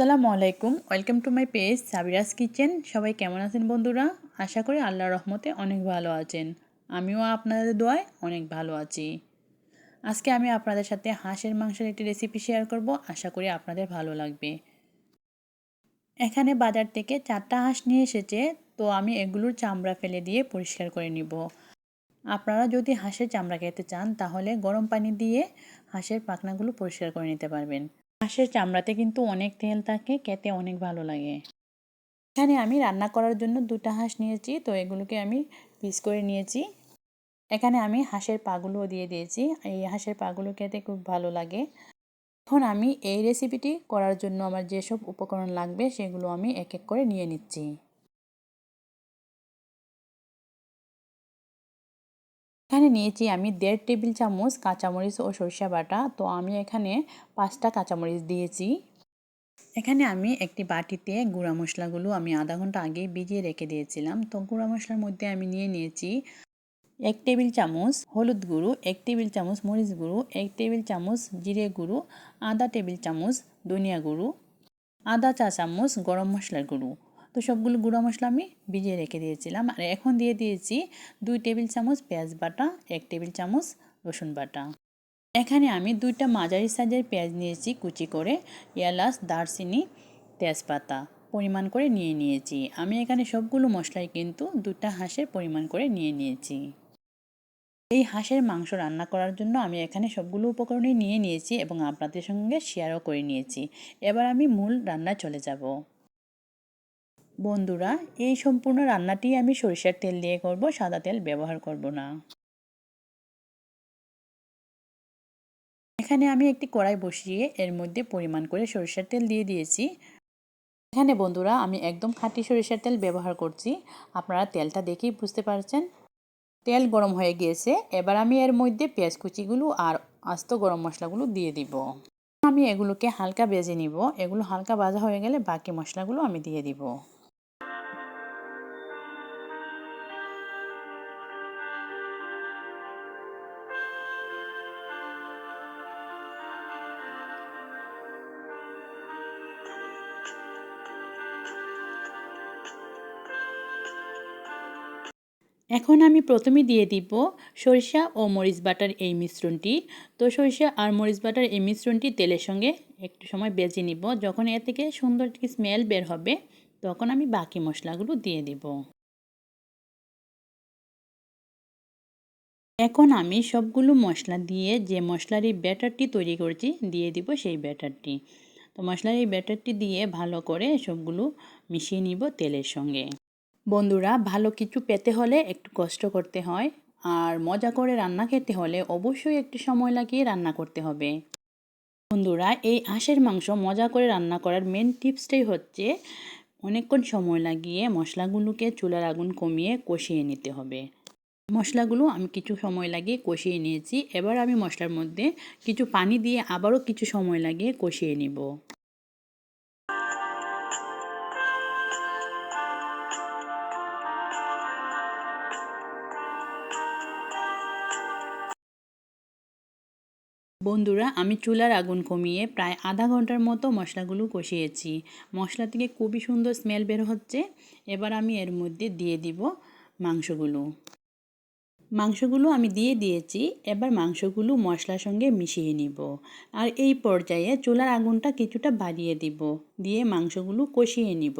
আসসালামু আলাইকুম। Welcome to my page Sabira's kitchen সবাই কেমন আছেন বন্ধুরা? আশা করি আল্লাহর রহমতে অনেক ভালো আছেন। আমিও আপনাদের দোয়ায় অনেক ভালো আছি। আজকে আমি আপনাদের সাথে হাঁসের মাংসের একটি রেসিপি শেয়ার করব। আশা করি আপনাদের ভালো লাগবে। এখানে বাজার থেকে চারটা হাঁস নিয়ে এসেছে, তো আমি এগুলোর চামড়া ফেলে দিয়ে পরিষ্কার করে নিব। আপনারা যদি হাঁসের চামড়া খেতে চান, তাহলে গরম পানি দিয়ে হাঁসের পাখনাগুলো পরিষ্কার করে নিতে পারবেন। হাঁসের চামড়াতে কিন্তু অনেক তেল থাকে, খেতে অনেক ভালো লাগে। এখানে আমি রান্না করার জন্য দুটা হাঁস নিয়েছি, তো এগুলোকে আমি পিস করে নিয়েছি। এখানে আমি হাঁসের পাগুলোও দিয়ে দিয়েছি, এই হাঁসের পাগুলো খেতে খুব ভালো লাগে। এখন আমি এই রেসিপিটি করার জন্য আমার যেসব উপকরণ লাগবে, সেগুলো আমি এক এক করে নিয়ে নিচ্ছি। এখানে নিয়েছি আমি দেড় টেবিল চামচ কাঁচামরিচ ও সরিষা বাটা। তো আমি এখানে পাঁচটা কাঁচামরিচ দিয়েছি। এখানে আমি একটি বাটিতে গুঁড়া মশলাগুলো আমি আধা ঘণ্টা আগে ভিজিয়ে রেখে দিয়েছিলাম। তো গুঁড়া মশলার মধ্যে আমি নিয়ে নিয়েছি এক টেবিল চামচ হলুদ গুঁড়ো, এক টেবিল চামচ মরিচ গুঁড়ো, এক টেবিল চামচ জিরে গুঁড়ো, আধা টেবিল চামচ ধনিয়া গুঁড়ো, আধা চা চামচ গরম মশলার গুঁড়ো। তো সবগুলো গুঁড়ো মশলা আমি ভিজিয়ে রেখে দিয়েছিলাম। আর এখন দিয়ে দিয়েছি দুই টেবিল চামচ পেঁয়াজ বাটা, এক টেবিল চামচ রসুন বাটা। এখানে আমি দুইটা মাঝারি সাইজের পেঁয়াজ নিয়েছি কুচি করে, এলাচ, দারচিনি, তেজপাতা পরিমাণ করে নিয়ে নিয়েছি। আমি এখানে সবগুলো মশলাই কিন্তু দুটা হাঁসের পরিমাণ করে নিয়ে নিয়েছি। এই হাঁসের মাংস রান্না করার জন্য আমি এখানে সবগুলো উপকরণই নিয়ে নিয়েছি এবং আপনাদের সঙ্গে শেয়ারও করে নিয়েছি। এবার আমি মূল রান্না চলে যাব। বন্ধুরা, এই সম্পূর্ণ রান্নাটি আমি সরিষার তেল দিয়ে করব, সাদা তেল ব্যবহার করব না। এখানে আমি একটি কড়াই বসিয়ে এর মধ্যে পরিমাণ করে সরিষার তেল দিয়ে দিয়েছি। এখানে বন্ধুরা, আমি একদম খাঁটি সরিষার তেল ব্যবহার করছি। আপনারা তেলটা দেখেই বুঝতে পারছেন। তেল গরম হয়ে গিয়েছে, এবার আমি এর মধ্যে পেঁয়াজ কুচিগুলো আর আস্ত গরম মশলাগুলো দিয়ে দিব। আমি এগুলোকে হালকা বেজে নিব। এগুলো হালকা ভাজা হয়ে গেলে বাকি মশলাগুলো আমি দিয়ে দিব। এখন আমি প্রথমে দিয়ে দিব সরিষা ও মরিচ বাটার এই মিশ্রণটি। তো সরিষা আর মরিচ বাটার এই মিশ্রণটি তেলের সঙ্গে একটু সময় বেজে নিব। যখন এ থেকে সুন্দর একটি স্মেল বের হবে, তখন আমি বাকি মশলাগুলো দিয়ে দিব। এখন আমি সবগুলো মশলা দিয়ে যে মশলার এই ব্যাটারটি তৈরি করেছি, দিয়ে দিব সেই ব্যাটারটি। তো মশলার এই ব্যাটারটি দিয়ে ভালো করে সবগুলো মিশিয়ে নিব তেলের সঙ্গে। বন্ধুরা, ভালো কিছু পেতে হলে একটু কষ্ট করতে হয়, আর মজা করে রান্না খেতে হলে অবশ্যই একটু সময় লাগিয়ে রান্না করতে হবে। বন্ধুরা, এই হাঁসের মাংস মজা করে রান্না করার মেন টিপসটাই হচ্ছে অনেকক্ষণ সময় লাগিয়ে মশলাগুলোকে চুলার আগুন কমিয়ে কষিয়ে নিতে হবে। মশলাগুলো আমি কিছু সময় লাগিয়ে কষিয়ে নিয়েছি, এবার আমি মশলার মধ্যে কিছু পানি দিয়ে আবারও কিছু সময় লাগিয়ে কষিয়ে নিব। বন্ধুরা, আমি চুলার আগুন কমিয়ে প্রায় আধা ঘণ্টার মতো মশলাগুলো কষিয়েছি। মশলা থেকে খুবই সুন্দর স্মেল বের হচ্ছে। এবার আমি এর মধ্যে দিয়ে দিব মাংসগুলো। মাংসগুলো আমি দিয়ে দিয়েছি। এবার মাংসগুলো মশলার সঙ্গে মিশিয়ে নিব। আর এই পর্যায়ে চুলার আগুনটা কিছুটা বাড়িয়ে দিব। দিয়ে মাংসগুলো কষিয়ে নিব।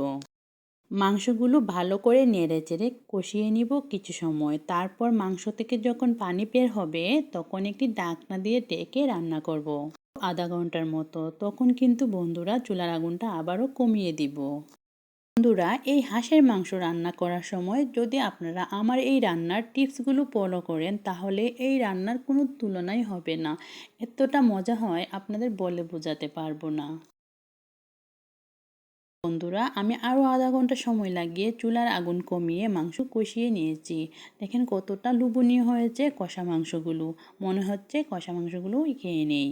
মাংসগুলো ভালো করে নেড়ে চেড়ে কষিয়ে নিব কিছু সময়। তারপর মাংস থেকে যখন পানি বের হবে, তখন একটি ডাকনা দিয়ে ডেকে রান্না করব। আধা ঘণ্টার মতো, তখন কিন্তু বন্ধুরা চুলার আগুনটা আবারও কমিয়ে দিব। বন্ধুরা, এই হাঁসের মাংস রান্না করার সময় যদি আপনারা আমার এই রান্নার টিপসগুলো ফলো করেন, তাহলে এই রান্নার কোনো তুলনাই হবে না। এতটা মজা হয় আপনাদের বলে বোঝাতে পারব না। বন্ধুরা, আমি আরও আধা ঘণ্টা সময় লাগিয়ে চুলার আগুন কমিয়ে মাংস কষিয়ে নিয়েছি। দেখেন কতটা লুবনীয় হয়েছে কষা মাংসগুলো। মনে হচ্ছে কষা মাংসগুলো খেয়ে নেই।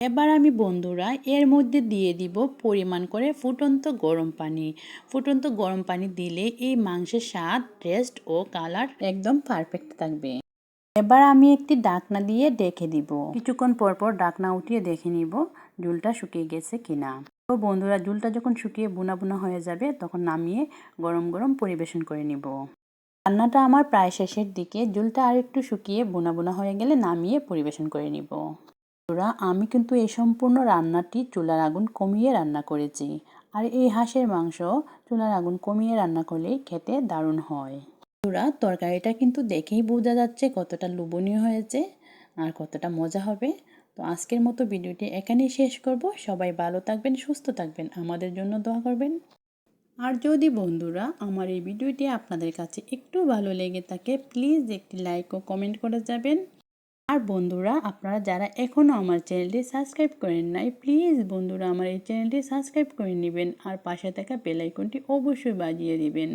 এবার আমি বন্ধুরা, এর মধ্যে দিয়ে দিব পরিমাণ করে ফুটন্ত গরম পানি। ফুটন্ত গরম পানি দিলে এই মাংসের স্বাদ, টেস্ট ও কালার একদম পারফেক্ট থাকবে। এবার আমি একটি ডাকনা দিয়ে ডেকে দিব। কিছুক্ষণ পর পর ডাকনা উঠিয়ে দেখে নিব, ঝুলটা শুকিয়ে গেছে কিনা। তো বন্ধুরা ঝুলটা যখন শুকিয়ে বুনা বুনা হয়ে যাবে, তখন নামিয়ে গরম গরম পরিবেশন করে নিব। রান্নাটা আমার প্রায় শেষের দিকে। ঝুলটা আর একটু শুকিয়ে বোনা বোনা হয়ে গেলে নামিয়ে পরিবেশন করে নিব। বন্ধুরা, আমি কিন্তু এই সম্পূর্ণ রান্নাটি চুলার আগুন কমিয়ে রান্না করেছি। আর এই হাঁসের মাংস চুলার আগুন কমিয়ে রান্না করলেই খেতে দারুণ হয়। বন্ধুরা, তরকারিটা কিন্তু দেখেই বোঝা যাচ্ছে কতটা লোভনীয় হয়েছে আর কতটা মজা হবে। তো আজকের মতো ভিডিওটি এখানেই শেষ করব। সবাই ভালো থাকবেন, সুস্থ থাকবেন। আমাদের জন্য দোয়া করবেন। আর যদি বন্ধুরা আমার এই ভিডিওটি আপনাদের কাছে একটু ভালো লেগে থাকে প্লিজ একটি লাইক ও কমেন্ট করে যাবেন। আর বন্ধুরা, আপনারা যারা এখনও আমার চ্যানেলটি সাবস্ক্রাইব করেন নাই প্লিজ বন্ধুরা আমার এই চ্যানেলটি সাবস্ক্রাইব করে নেবেন আর পাশে থাকা বেলাইকনটি অবশ্যই বাজিয়ে দিবেন।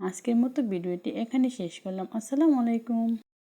আজকের মতো ভিডিওটি এখানে শেষ করলাম। আসসালামু আলাইকুম।